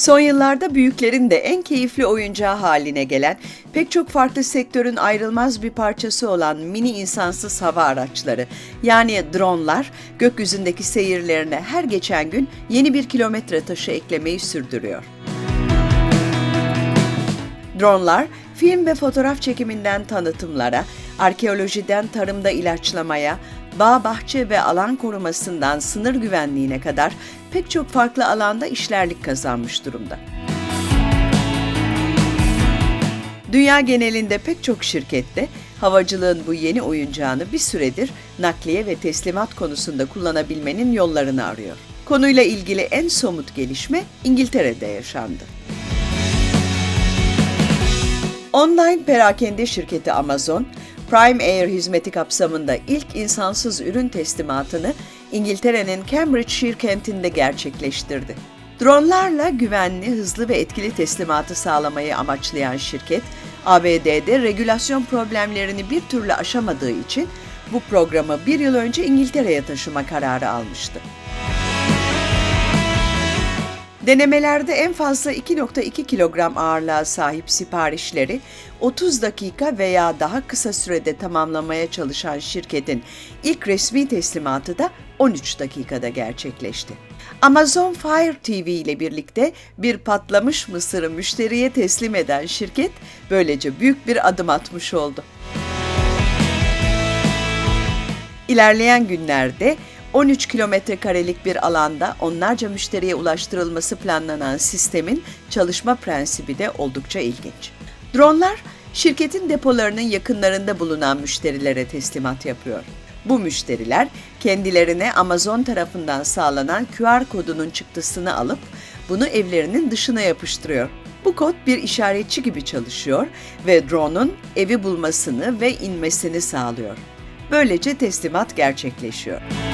Son yıllarda büyüklerin de en keyifli oyuncağı haline gelen, pek çok farklı sektörün ayrılmaz bir parçası olan mini insansız hava araçları yani dronlar gökyüzündeki seyirlerine her geçen gün yeni bir kilometre taşı eklemeyi sürdürüyor. Dronlar, film ve fotoğraf çekiminden tanıtımlara, arkeolojiden tarımda ilaçlamaya, bağ bahçe ve alan korumasından sınır güvenliğine kadar pek çok farklı alanda işlerlik kazanmış durumda. Dünya genelinde pek çok şirkette havacılığın bu yeni oyuncağını bir süredir nakliye ve teslimat konusunda kullanabilmenin yollarını arıyor. Konuyla ilgili en somut gelişme İngiltere'de yaşandı. Online perakende şirketi Amazon, Prime Air hizmeti kapsamında ilk insansız ürün teslimatını İngiltere'nin Cambridgeshire kentinde gerçekleştirdi. Dronlarla güvenli, hızlı ve etkili teslimatı sağlamayı amaçlayan şirket, ABD'de regülasyon problemlerini bir türlü aşamadığı için bu programı bir yıl önce İngiltere'ye taşıma kararı almıştı. Denemelerde en fazla 2.2 kilogram ağırlığa sahip siparişleri 30 dakika veya daha kısa sürede tamamlamaya çalışan şirketin ilk resmi teslimatı da 13 dakikada gerçekleşti. Amazon Fire TV ile birlikte bir patlamış mısırı müşteriye teslim eden şirket böylece büyük bir adım atmış oldu. İlerleyen günlerde 13 kilometre karelik bir alanda onlarca müşteriye ulaştırılması planlanan sistemin çalışma prensibi de oldukça ilginç. Dronlar, şirketin depolarının yakınlarında bulunan müşterilere teslimat yapıyor. Bu müşteriler kendilerine Amazon tarafından sağlanan QR kodunun çıktısını alıp bunu evlerinin dışına yapıştırıyor. Bu kod bir işaretçi gibi çalışıyor ve drone'un evi bulmasını ve inmesini sağlıyor. Böylece teslimat gerçekleşiyor.